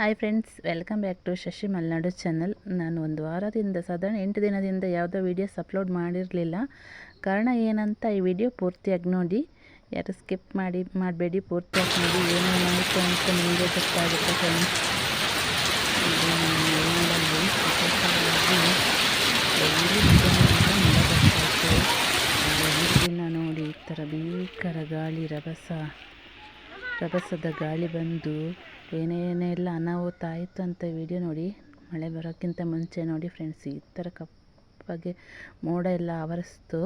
Hi friends welcome back to Shashi Malenadu channel ನಾನು ಒಂದು ವಾರದಿಂದ, ಸಾಧಾರಣ ಎಂಟು ದಿನದಿಂದ ಯಾವುದೋ ವೀಡಿಯೋಸ್ ಅಪ್ಲೋಡ್ ಮಾಡಿರಲಿಲ್ಲ. ಕಾರಣ ಏನಂತ ಈ ವಿಡಿಯೋ ಪೂರ್ತಿಯಾಗಿ ನೋಡಿ. ಯಾರು ಸ್ಕಿಪ್ ಮಾಡಿ, ಮಾಡಬೇಡಿ, ಪೂರ್ತಿಯಾಗಿ ನೋಡಿ. ಏನೇನು ಅಂತ ನಿಮಗೆ ಗೊತ್ತಾಗುತ್ತೆ ಫ್ರೆಂಡ್ಸ್ ದಿನ ನೋಡಿ, ಈ ಥರ ಭೀಕರ ಗಾಳಿ, ರಭಸ, ರಭಸದ ಗಾಳಿ ಬಂದು ಏನೇನೆಲ್ಲ ಅನಾಹುತ ಆಯಿತು ಅಂತ ವಿಡಿಯೋ ನೋಡಿ, ಮಳೆ ಬರೋಕ್ಕಿಂತ ಮುಂಚೆ ನೋಡಿ ಫ್ರೆಂಡ್ಸ್ ಈ ಥರ ಕಪ್ಪಗೆ ಮೋಡ ಎಲ್ಲ ಆವರಿಸ್ತು.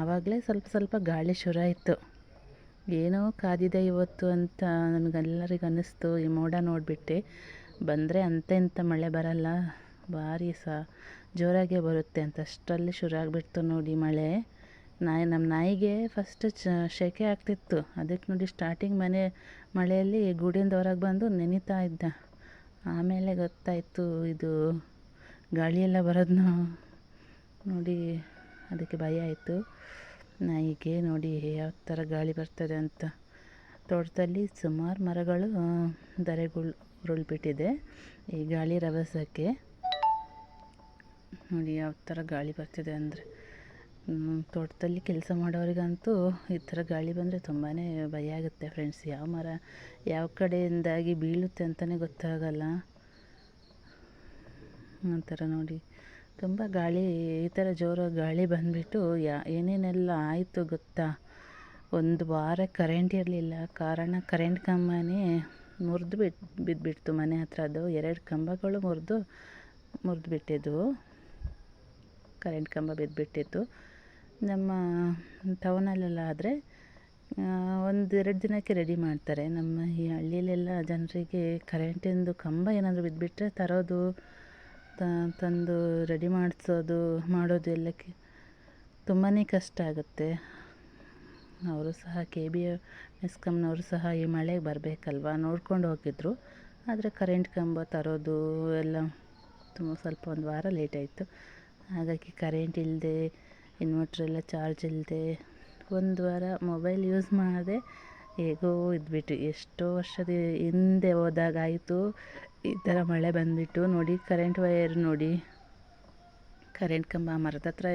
ಆವಾಗಲೇ ಸ್ವಲ್ಪ ಸ್ವಲ್ಪ ಗಾಳಿ ಶುರು ಆಯಿತು. ಏನೋ ಕಾದಿದೆ ಇವತ್ತು ಅಂತ ನಮಗೆಲ್ಲರಿಗೂ ಅನ್ನಿಸ್ತು. ಈ ಮೋಡ ನೋಡಿಬಿಟ್ಟು ಬಂದರೆ ಅಂತ ಇಂಥ ಮಳೆ ಬರಲ್ಲ, ಭಾರಿ ಸಹ ಜೋರಾಗೇ ಬರುತ್ತೆ ಅಂತ ಅಷ್ಟರಲ್ಲಿ ಶುರು ಆಗಿಬಿಡ್ತು ನೋಡಿ ಮಳೆ. ನಾಯಿ ನಮ್ಮ ನಾಯಿಗೆ ಫಸ್ಟ್ ಚ ಸೆಕೆ ಆಗ್ತಿತ್ತು. ಅದಕ್ಕೆ ನೋಡಿ ಸ್ಟಾರ್ಟಿಂಗ್ ಮನೆ, ಮಳೆಯಲ್ಲಿ ಗೂಡಿಂದ ಹೊರಗೆ ಬಂದು ನೆನೀತಾ ಇದ್ದ. ಆಮೇಲೆ ಗೊತ್ತಾಯಿತು, ಇದು ಗಾಳಿ ಎಲ್ಲ ಬರೋದನ್ನ ನೋಡಿ, ಅದಕ್ಕೆ ಭಯ ಆಯಿತು. ನಾಯಿಗೆ ನೋಡಿ ಯಾವ ಥರ ಗಾಳಿ ಬರ್ತದೆ ಅಂತ. ತೋಟದಲ್ಲಿ ಸುಮಾರು ಮರಗಳು ದರೆಗಳು ಉರುಳ್ಬಿಟ್ಟಿದೆ ಈ ಗಾಳಿ ರಭಸಕ್ಕೆ. ನೋಡಿ ಯಾವ ಥರ ಗಾಳಿ ಬರ್ತಿದೆ ಅಂದರೆ. ತೋಟದಲ್ಲಿ ಕೆಲಸ ಮಾಡೋರಿಗಂತೂ ಈ ಥರ ಗಾಳಿ ಬಂದರೆ ತುಂಬಾ ಭಯ ಆಗುತ್ತೆ ಫ್ರೆಂಡ್ಸ್ ಯಾವ ಮರ ಯಾವ ಕಡೆಯಿಂದಾಗಿ ಬೀಳುತ್ತೆ ಅಂತಲೇ ಗೊತ್ತಾಗಲ್ಲ. ಒಂಥರ ಥರ ನೋಡಿ. ತುಂಬ ಗಾಳಿ, ಈ ಥರ ಜೋರಾಗಿ ಗಾಳಿ ಬಂದುಬಿಟ್ಟು ಯಾ, ಏನೇನೆಲ್ಲ ಆಯಿತು ಗೊತ್ತಾ? ಒಂದು ವಾರ ಕರೆಂಟ್ ಇರಲಿಲ್ಲ. ಕಾರಣ ಕರೆಂಟ್ ಕಂಬನೇ ಮುರಿದು ಬಿಟ್ಟು ಬಿದ್ದುಬಿಡ್ತು ಮನೆ ಹತ್ರ. ಅದು ಎರಡು ಕಂಬಗಳು ಮುರಿದು ಮುರಿದು ಬಿಟ್ಟಿದ್ವು. ಕರೆಂಟ್ ಕಂಬ ಬಿದ್ದುಬಿಟ್ಟಿತ್ತು ನಮ್ಮ ಟೌನಲ್ಲೆಲ್ಲ ಆದರೆ ಒಂದು ಎರಡು ದಿನಕ್ಕೆ ರೆಡಿ ಮಾಡ್ತಾರೆ. ನಮ್ಮ ಈ ಹಳ್ಳಿಲೆಲ್ಲ ಜನರಿಗೆ ಕರೆಂಟಿಂದು ಕಂಬ ಏನಾದರೂ ಬಿದ್ದುಬಿಟ್ರೆ ತರೋದು ತಂದು ರೆಡಿ ಮಾಡಿಸೋದು, ಮಾಡೋದು ಎಲ್ಲಕ್ಕೆ ತುಂಬಾ ಕಷ್ಟ ಆಗುತ್ತೆ. ಅವರು ಸಹ ಕೆ ಬಿ ಮೆಸ್ಕಮ್ನವರು ಸಹ ಈ ಮಳೆಗೆ ಬರಬೇಕಲ್ವ? ನೋಡ್ಕೊಂಡು ಹೋಗಿದ್ರು. ಆದರೆ ಕರೆಂಟ್ ಕಂಬ ತರೋದು ಎಲ್ಲ ತುಂಬ ಸ್ವಲ್ಪ ಒಂದು ವಾರ ಲೇಟ್ ಆಯಿತು. ಹಾಗಾಗಿ ಕರೆಂಟ್ ಇಲ್ಲದೆ ಇನ್ವರ್ಟ್ರೆಲ್ಲ ಚಾರ್ಜ್ ಇಲ್ಲದೆ ಒಂದು ವಾರ ಮೊಬೈಲ್ ಯೂಸ್ ಮಾಡದೆ ಹೇಗೋ ಇದ್ಬಿಟ್ಟು ಎಷ್ಟೋ ವರ್ಷದ ಹಿಂದೆ ಹೋದಾಗ ಆಯಿತು. ಈ ಥರ ಮಳೆ ಬಂದುಬಿಟ್ಟು ನೋಡಿ ಕರೆಂಟ್ ವೈರ್ ನೋಡಿ. ಕರೆಂಟ್ ಕಂಬ, ಮರದ ಹತ್ರ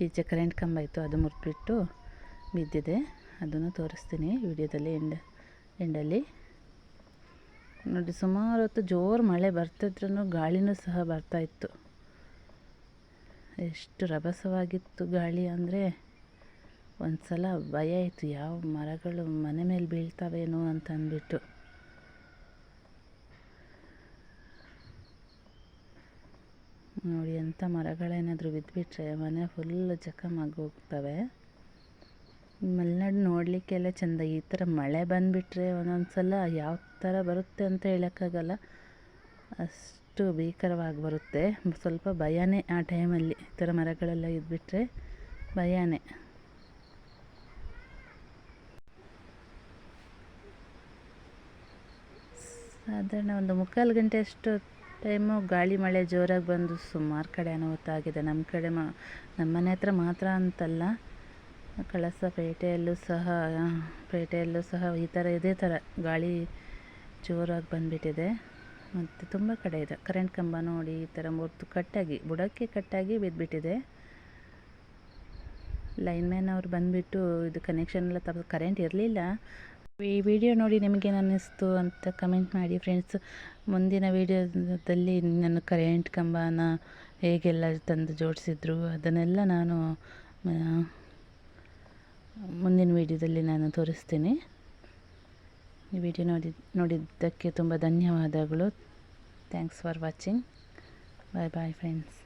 ಈಚೆ ಕರೆಂಟ್ ಕಂಬ ಇತ್ತು, ಅದು ಮುರಿದ್ಬಿಟ್ಟು ಬಿದ್ದಿದೆ. ಅದನ್ನು ತೋರಿಸ್ತೀನಿ ವಿಡಿಯೋದಲ್ಲಿ ಎಂಡ್ ಎಂಡಲ್ಲಿ ನೋಡಿ ಸುಮಾರು ಹೊತ್ತು ಜೋರು ಮಳೆ ಬರ್ತಿದ್ರೂ ಗಾಳಿನೂ ಸಹ ಬರ್ತಾಯಿತ್ತು ಎಷ್ಟು ರಭಸವಾಗಿತ್ತು ಗಾಳಿ ಅಂದರೆ ಒಂದು ಸಲ ಭಯ ಇತ್ತು ಯಾವ ಮರಗಳು ಮನೆ ಮೇಲೆ ಬೀಳ್ತಾವೇನೋ ಅಂತ ಅಂದ್ಬಿಟ್ಟು. ನೋಡಿ, ಎಂಥ ಮರಗಳೇನಾದರೂ ಬಿದ್ದುಬಿಟ್ರೆ ಮನೆ ಫುಲ್ ಜಖಮಾಗಿ ಹೋಗ್ತವೆ. ಮಲೆನಾಡು ನೋಡಲಿಕ್ಕೆಲ್ಲ ಚೆಂದ. ಈ ಥರ ಮಳೆ ಬಂದುಬಿಟ್ರೆ ಒಂದೊಂದು ಸಲ ಯಾವ ಥರ ಬರುತ್ತೆ ಅಂತ ಹೇಳೋಕ್ಕಾಗಲ್ಲ. ಅಷ್ಟು ಅಷ್ಟು ಭೀಕರವಾಗಿ ಬರುತ್ತೆ. ಸ್ವಲ್ಪ ಭಯನೇ ಆ ಟೈಮಲ್ಲಿ. ಈ ಥರ ಮರಗಳೆಲ್ಲ ಇದ್ಬಿಟ್ರೆ ಭಯನೇ. ಸಾಧಾರಣ ಒಂದು ಮುಕ್ಕಾಲು ಗಂಟೆ ಅಷ್ಟು ಟೈಮು ಗಾಳಿ, ಮಳೆ ಜೋರಾಗಿ ಬಂದು ಸುಮಾರು ಕಡೆ ಅನಾಹುತ ನಮ್ಮ ಕಡೆ ಮ, ನಮ್ಮ ಮನೆ ಹತ್ರ ಮಾತ್ರ ಅಂತಲ್ಲ. ಕಳಸ ಪೇಟೆಯಲ್ಲೂ ಸಹ ಪೇಟೆಯಲ್ಲೂ ಸಹ ಈ ಥರ ಇದೇ ಥರ ಗಾಳಿ ಜೋರಾಗಿ ಬಂದುಬಿಟ್ಟಿದೆ. ಮತ್ತು ತುಂಬ ಕಡೆ ಇದೆ. ಕರೆಂಟ್ ಕಂಬ ನೋಡಿ, ಈ ಥರ ಮುರಿದು ಕಟ್ಟಾಗಿ, ಬುಡಕ್ಕೆ ಕಟ್ಟಾಗಿ ಬಿದ್ದುಬಿಟ್ಟಿದೆ ಲೈನ್ ಮ್ಯಾನ್ ಅವ್ರು ಬಂದುಬಿಟ್ಟು ಇದು ಕನೆಕ್ಷನ್ ಎಲ್ಲ ತಪ್ಪ ಕರೆಂಟ್ ಇರಲಿಲ್ಲ. ಈ ವಿಡಿಯೋ ನೋಡಿ ನಿಮಗೇನು ಅನ್ನಿಸ್ತು ಅಂತ ಕಮೆಂಟ್ ಮಾಡಿ ಫ್ರೆಂಡ್ಸ್ ಮುಂದಿನ ವಿಡಿಯೋದಲ್ಲಿ ನನ್ನ ಕರೆಂಟ್ ಕಂಬನ ಹೇಗೆಲ್ಲ ತಂದು ಜೋಡಿಸಿದ್ರು, ಅದನ್ನೆಲ್ಲ ನಾನು ಮುಂದಿನ ವಿಡಿಯೋದಲ್ಲಿ ನಾನು ತೋರಿಸ್ತೀನಿ. ಈ ವಿಡಿಯೋ ನೋಡಿ ನೋಡಿದ್ದಕ್ಕೆ ತುಂಬ ಧನ್ಯವಾದಗಳು. Thanks for watching bye bye friends